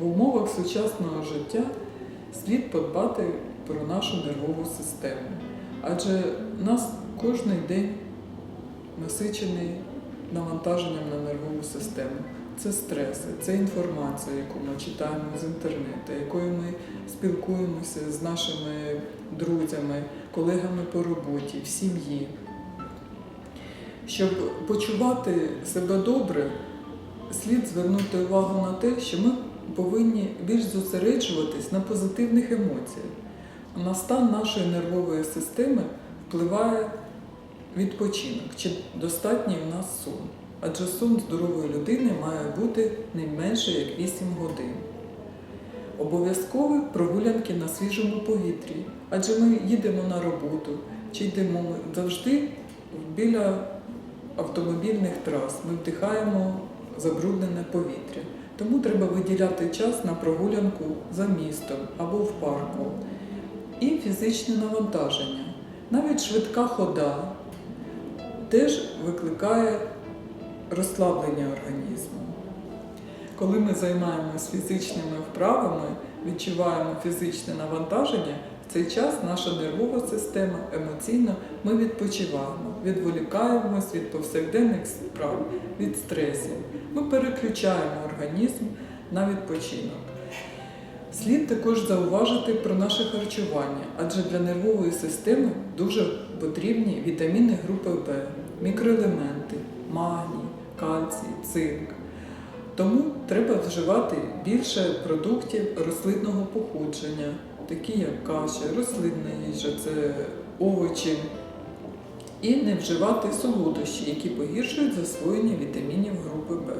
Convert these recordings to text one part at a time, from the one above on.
в умовах сучасного життя слід подбати про нашу нервову систему. Адже нас кожен день насичений навантаженням на нервову систему. Це стреси, це інформація, яку ми читаємо з інтернету, якою ми спілкуємося з нашими друзями, колегами по роботі, в сім'ї. Щоб почувати себе добре, слід звернути увагу на те, що ми повинні більш зосереджуватись на позитивних емоціях. На стан нашої нервової системи впливає відпочинок, чи достатній в нас сон. Адже сон здорової людини має бути не менше як 8 годин. Обов'язкові прогулянки на свіжому повітрі, адже ми їдемо на роботу чи йдемо ми завжди біля автомобільних трас. Ми вдихаємо забруднене повітря. Тому треба виділяти час на прогулянку за містом або в парку. І фізичне навантаження. Навіть швидка хода теж викликає розслаблення організму. Коли ми займаємося фізичними вправами, відчуваємо фізичне навантаження, цей час наша нервова система емоційно ми відпочиваємо, відволікаємось від повсякденних справ, від стресів. Ми переключаємо організм на відпочинок. Слід також зауважити про наше харчування, адже для нервової системи дуже потрібні вітаміни групи В, мікроелементи, магній, кальцій, цинк. Тому треба вживати більше продуктів рослинного походження, такі як каші, рослинна їжа, це овочі, і не вживати солодощі, які погіршують засвоєння вітамінів групи В.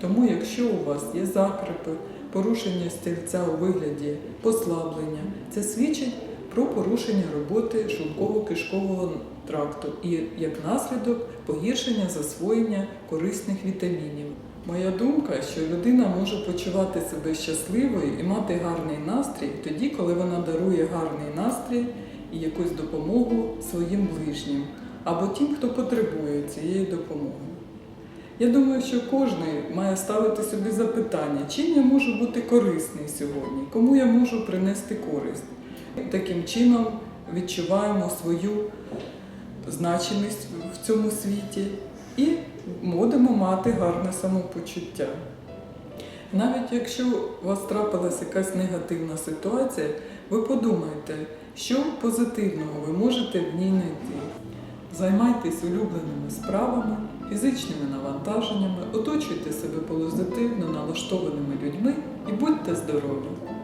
Тому, якщо у вас є закрепи, порушення стільця у вигляді послаблення, це свідчить про порушення роботи шлунково-кишкового тракту і як наслідок погіршення засвоєння корисних вітамінів. Моя думка, що людина може почувати себе щасливою і мати гарний настрій тоді, коли вона дарує гарний настрій і якусь допомогу своїм ближнім або тим, хто потребує цієї допомоги. Я думаю, що кожен має ставити собі запитання, чим я можу бути корисний сьогодні, кому я можу принести користь. Таким чином відчуваємо свою значимість в цьому світі і будемо мати гарне самопочуття. Навіть якщо у вас трапилася якась негативна ситуація, ви подумайте, що позитивного ви можете в ній знайти. Займайтесь улюбленими справами, фізичними навантаженнями, оточуйте себе позитивно налаштованими людьми і будьте здорові!